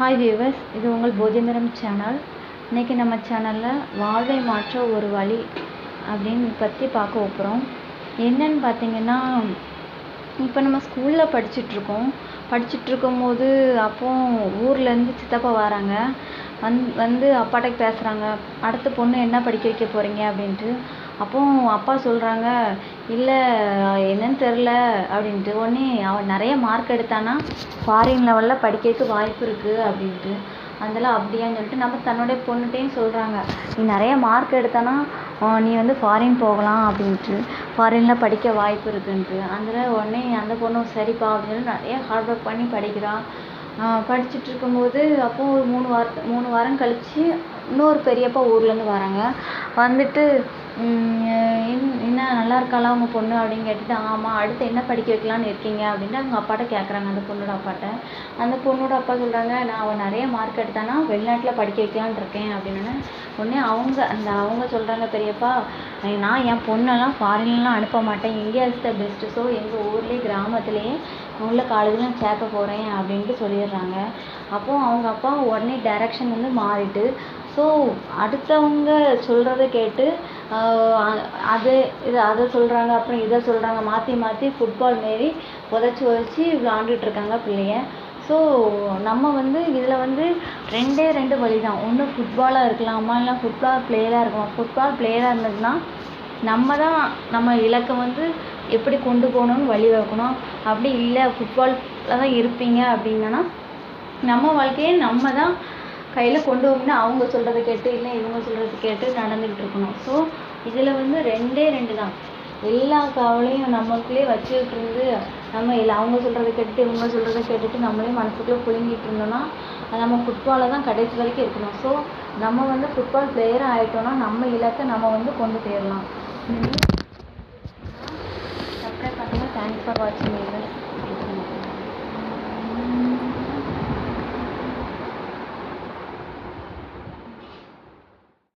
Hi viewers இது உங்கள் போஜேந்திரம் channel இன்றைக்கி நம்ம சேனலில் வாழ்வை மாற்ற ஒரு வழி அப்படின்னு பற்றி பார்க்க போகிறோம் என்னன்னு பார்த்தீங்கன்னா இப்போ நம்ம ஸ்கூலில் படிச்சுட்ருக்கோம் படிச்சுட்ருக்கும் போது அப்போ ஊர்லேருந்து சித்தப்பா வராங்க. வந் வந்து அப்பாட்ட பேசுகிறாங்க அடுத்த பொண்ணு என்ன படிக்க வைக்க போகிறீங்க அப்படின்ட்டு. அப்போ அப்பா சொல்கிறாங்க இல்லை என்னன்னு தெரில அப்படின்ட்டு. உடனே அவன் நிறைய மார்க் எடுத்தானா ஃபாரின் லெவலில் படிக்கிறதுக்கு வாய்ப்பு இருக்குது அப்படின்ட்டு. அதெல்லாம் அப்படியான்னு சொல்லிட்டு நம்ம தன்னுடைய பொண்ணுகிட்டையும் சொல்கிறாங்க நீ நிறைய மார்க் எடுத்தானா நீ வந்து ஃபாரின் போகலாம் அப்படின்ட்டு. ஃபாரினில் படிக்க வாய்ப்பு இருக்குன்ட்டு. அதில் உடனே அந்த பொண்ணும் சரிப்பா அப்படின்னு சொல்லி நிறைய ஹார்ட் ஒர்க் பண்ணி படிக்கிறா. படிச்சுட்டு இருக்கும்போது அப்போ ஒரு மூணு வார மூணு வாரம் கழித்து இன்னொரு பெரியப்பா ஊர்லேருந்து வராங்க. வந்துட்டு என்ன இருக்காளா உங்கள் பொண்ணு அப்படின்னு கேட்டுட்டு ஆமாம் அடுத்து என்ன படிக்க வைக்கலான்னு இருக்கீங்க? அப்படின்ட்டு அவங்க அப்பாட்ட கேட்குறாங்க அந்த பொண்ணோட அப்பாட்ட. அந்த பொண்ணோட அப்பா சொல்கிறாங்க நான் அவன் நிறைய மார்க் எடுத்தானா வெளிநாட்டில் படிக்க வைக்கலான்னு இருக்கேன் அப்படின்னு உடனே அவங்க அந்த அவங்க சொல்கிறாங்க பெரியப்பா நான் என் பொண்ணெல்லாம் ஃபாரின்லாம் அனுப்ப மாட்டேன். India is the best so எங்கள் ஊர்லேயே கிராமத்துலேயே உள்ள காலேஜில் சேர்க்க போகிறேன் அப்படின்ட்டு சொல்லிடுறாங்க. அப்போது அவங்க அப்பா உடனே டைரக்ஷன் வந்து மாறிட்டு ஸோ அடுத்தவங்க சொல்கிறத கேட்டு அது இது அதை சொல்கிறாங்க அப்புறம் இதை சொல்கிறாங்க மாற்றி மாற்றி ஃபுட்பால் மாரி உதச்சி உதச்சி விளாண்டுட்ருக்காங்க பிள்ளைய ஸோ நம்ம வந்து இதில் வந்து ரெண்டே ரெண்டு வழி தான் ஒன்று ஃபுட்பாலாக இருக்கலாமா இல்லை ஃபுட்பால் பிளேயராக இருக்கலாம்? ஃபுட்பால் பிளேயராக இருந்ததுன்னா நம்ம தான் நம்ம இலக்கை வந்து எப்படி கொண்டு போகணுன்னு வழி வைக்கணும் அப்படி இல்லை ஃபுட்பாலில் தான் இருப்பீங்க அப்படின்னா நம்ம வாழ்க்கையை நம்ம தான் கையில் கொண்டு வரணும்னா அவங்க சொல்கிறத கேட்டு இல்லை இவங்க சொல்கிறத கேட்டு நடந்துக்கிட்டு இருக்கணும். ஸோ இதில் வந்து ரெண்டே ரெண்டு தான். எல்லா கவலையும் நம்மளுக்குள்ளே வச்சுக்கிட்டு இருந்து நம்ம இல்லை அவங்க சொல்கிறத கேட்டுட்டு இவங்க சொல்கிறத கேட்டுட்டு நம்மளே மனசுக்குள்ளே புழுங்கிட்டு இருந்தோம்னா நம்ம ஃபுட்பாலில் தான் கடைசி வரைக்கும் இருக்கணும். ஸோ நம்ம வந்து ஃபுட்பால் பிளேயராக ஆகிட்டோம்னா நம்ம இலக்கை நம்ம வந்து கொண்டு போயிடலாம். சப்ஸ்கிரைப் பண்ணுங்கள் தேங்க்ஸ் ஃபார் வாட்சிங்